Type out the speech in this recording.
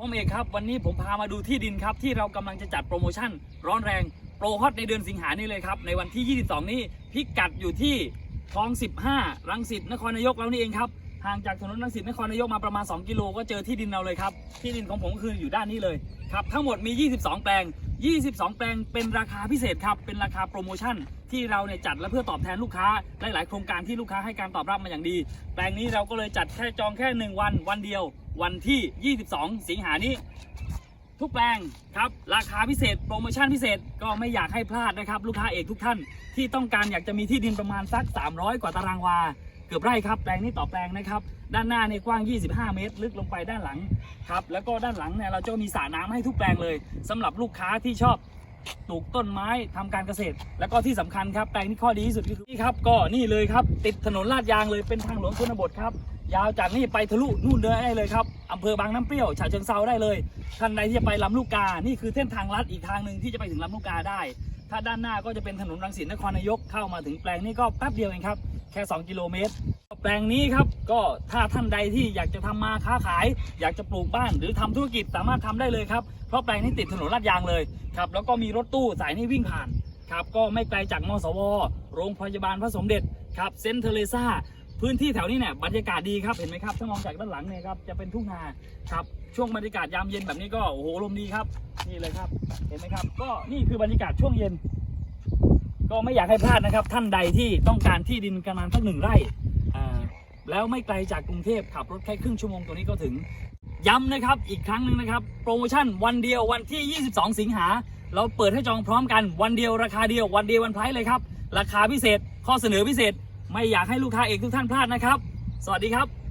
ผมเอกครับวันนี้ผมพามาดูที่ดินครับ ที่เรากำลังจะจัดโปรโมชั่น ร้อนแรงโปรฮอตในเดือนสิงหานี้เลยครับ ในวันที่ 22 นี้พิกัดอยู่ที่คลอง 15 รังสิตนครนายกแล้วนี่เองครับ ห่างจากถนนรังสิตนครนายกมาประมาณ 2 กิโลก็เจอที่ดินเราเลยครับ ที่ดินของผมก็คืออยู่ด้านนี้เลยครับ ทั้งหมดมี 22 แปลง 22 แปลงเป็นราคาพิเศษครับ เป็นราคาโปรโมชั่น ที่เราเนี่ยจัดและเพื่อตอบแทนลูกค้า หลาย ๆ โครงการที่ลูกค้าให้การตอบรับมาอย่างดี แปลงนี้เราก็เลยจัดแค่จองแค่ 1 วัน วันเดียว วันที่ 22 สิงหานี้ทุกแปลงครับราคาพิเศษโปรโมชั่นพิเศษก็ไม่อยากให้พลาดนะครับ ลูกค้าเอกทุกท่านที่ต้องการอยากจะมีที่ดินประมาณสัก 300 กว่าตารางวา เกือบไร่ครับแปลงนี้ต่อแปลงนะครับ ด้านหน้าในยกว้าง 25 เมตร ลึกลงไปด้านหลังครับแล้วก็ด้านหลังเนี่ยเราจะมีสระน้ำให้ทุกแปลงเลยสำหรับลูกค้าที่ชอบปลูกต้นไม้ทำการเกษตร แล้วก็ที่สำคัญครับแปลงนี้ข้อดีที่สุดคือนี่ครับก็นี่เลยครับ ติดถนนลาดยางเลยเป็นทางหลวงชนบทครับยาวจากนี่ไปทะลุนู่นเดินได้เลยครับอำเภอบางน้ำเปรี้ยวฉะเชิงเซาได้เลยท่านใดที่จะไปลำลูกกา นี่คือเส้นทางลัดอีกทางหนึ่งที่จะไปถึงลำลูกกาได้ ถ้าด้านหน้าก็จะเป็นถนนรังสิตนครนายกเข้ามาถึงแปลงนี้ก็แป๊บเดียวเองครับ แค่ 2 กิโลเมตร แปลงนี้ครับก็ถ้าท่านใดที่อยากจะทำมาค้าขาย อยากจะปลูกบ้านหรือทำธุรกิจสามารถทำได้เลยครับ เพราะแปลงนี้ติดถนนลาดยางเลยครับแล้วก็มีรถตู้สายนี้วิ่งผ่านครับก็ไม่ไกลจากมสว โรงพยาบาลพระสมเด็จครับเซนเทเรซ่าพื้นที่แถวนี้เนี่ยบรรยากาศดีครับเห็นไหมครับถ้ามองจากด้านหลังเนี่ยครับจะเป็นทุ่งนาครับช่วงบรรยากาศยามเย็นแบบนี้ก็โอ้โหลมดีครับนี่เลยครับ เห็นไหมครับ ก็นี่คือบรรยากาศช่วงเย็น ก็ไม่อยากให้พลาดนะครับ ท่านใดที่ต้องการที่ดินประมาณสักหนึ่งไร่แล้วไม่ไกลจากกรุงเทพขับรถแค่ครึ่งชั่วโมงตัวนี้ก็ถึงย้ำนะครับอีกครั้งหนึ่งนะครับ โปรโมชั่นวันเดียววันที่ 22 สิงหา เราเปิดให้จองพร้อมกันวันเดียวราคาเดียววันเดียววันไพร์เลยครับ ราคาพิเศษ ข้อเสนอพิเศษ ไม่อยากให้ลูกค้าเอกทุกท่านพลาดนะครับ สวัสดีครับ